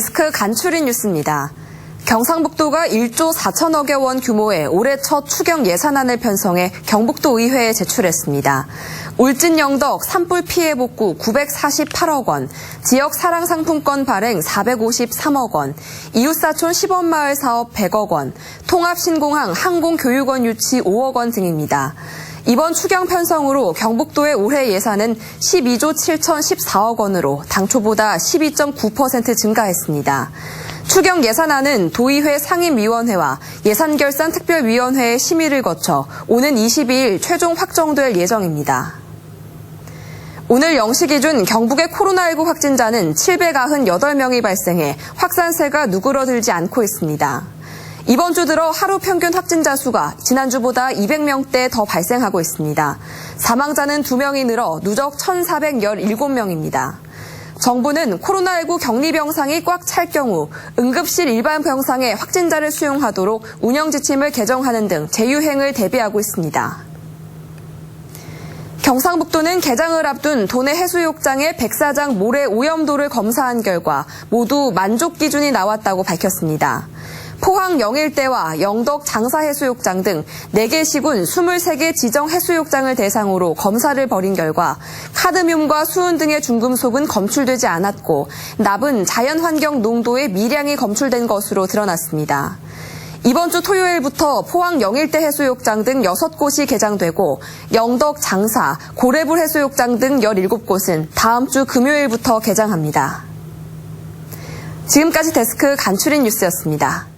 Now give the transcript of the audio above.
데스크 간추린 뉴스입니다. 경상북도가 1조 4천억여 원 규모의 올해 첫 추경 예산안을 편성해 경북도 의회에 제출했습니다. 울진 영덕 산불 피해 복구 948억 원, 지역 사랑 상품권 발행 453억 원, 이웃사촌 시범마을 사업 100억 원, 통합신공항 항공교육원 유치 5억 원 등입니다. 이번 추경 편성으로 경북도의 올해 예산은 12조 7,014억 원으로 당초보다 12.9% 증가했습니다. 추경 예산안은 도의회 상임위원회와 예산결산특별위원회의 심의를 거쳐 오는 22일 최종 확정될 예정입니다. 오늘 0시 기준 경북의 코로나19 확진자는 798명이 발생해 확산세가 누그러들지 않고 있습니다. 이번 주 들어 하루 평균 확진자 수가 지난주보다 200명대 더 발생하고 있습니다. 사망자는 2명이 늘어 누적 1,417명입니다. 정부는 코로나19 격리 병상이 꽉 찰 경우 응급실 일반 병상에 확진자를 수용하도록 운영 지침을 개정하는 등 재유행을 대비하고 있습니다. 경상북도는 개장을 앞둔 도내 해수욕장의 백사장 모래 오염도를 검사한 결과 모두 만족 기준이 나왔다고 밝혔습니다. 포항 영일대와 영덕 장사해수욕장 등 4개 시군 23개 지정 해수욕장을 대상으로 검사를 벌인 결과 카드뮴과 수은 등의 중금속은 검출되지 않았고 납은 자연환경 농도의 미량이 검출된 것으로 드러났습니다. 이번 주 토요일부터 포항 영일대 해수욕장 등 6곳이 개장되고 영덕 장사, 고래불 해수욕장 등 17곳은 다음 주 금요일부터 개장합니다. 지금까지 데스크 간추린 뉴스였습니다.